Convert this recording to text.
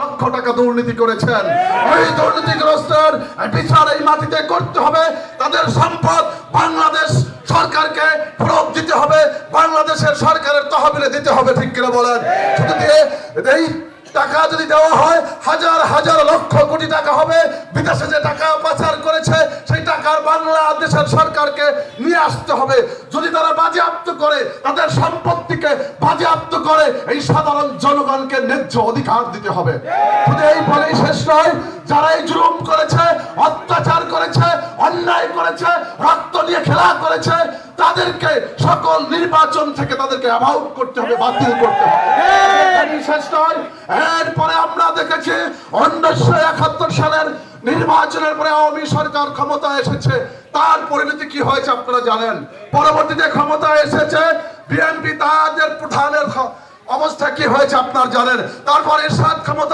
লক্ষ টাকা দুর্নীতি করেছেন। ওই দুর্নীতিগ্রস্তের বিচার এই মাটিতে করতে হবে। তাদের সম্পদ বাংলাদেশ সরকারকে ফেরত দিতে হবে। বাংলাদেশের সরকারের তহবিলে দিতে হবে, ঠিক কিনা বলেন? শুধু দিয়ে এই টাকা যদি দেওয়া হয়, হাজার হাজার লক্ষ কোটি টাকা হবে। বিদেশে যে টাকা পাচার করেছে, সেই টাকার বাংলাদেশের সরকারকে নিয়ে আসতে হবে। যদি তারা বাজেয়াপ্ত করে, তাদের সম্পত্তিকে বাজেয়াপ্ত করে এই সাধারণ জনগণকে ন্যায্য অধিকার দিতে হবে। শুধু এই বলেই শেষ নয়, যারা এই জুলুম করেছে, অত্যাচার করেছে, অন্যায় করেছে, রক্ত নিয়ে খেলা করেছে, তাদেরকে সকল নির্বাচন থেকে তাদেরকে অ্যাভাউট করতে হবে, বাতিল করতে হবে। শেষ দেখেছি উনিশশো একাত্তর সালের নির্বাচনের পরে আওয়ামী সরকার ক্ষমতা এসেছে। তার পরিণতি কি হয়েছে আপনারা জানেন? পরবর্তীতে ক্ষমতা এসেছে। বিএনপি তাদের প্রধানের অবস্থা কি হয়েছে আপনার জানেন? তারপর এরশাদ ক্ষমতা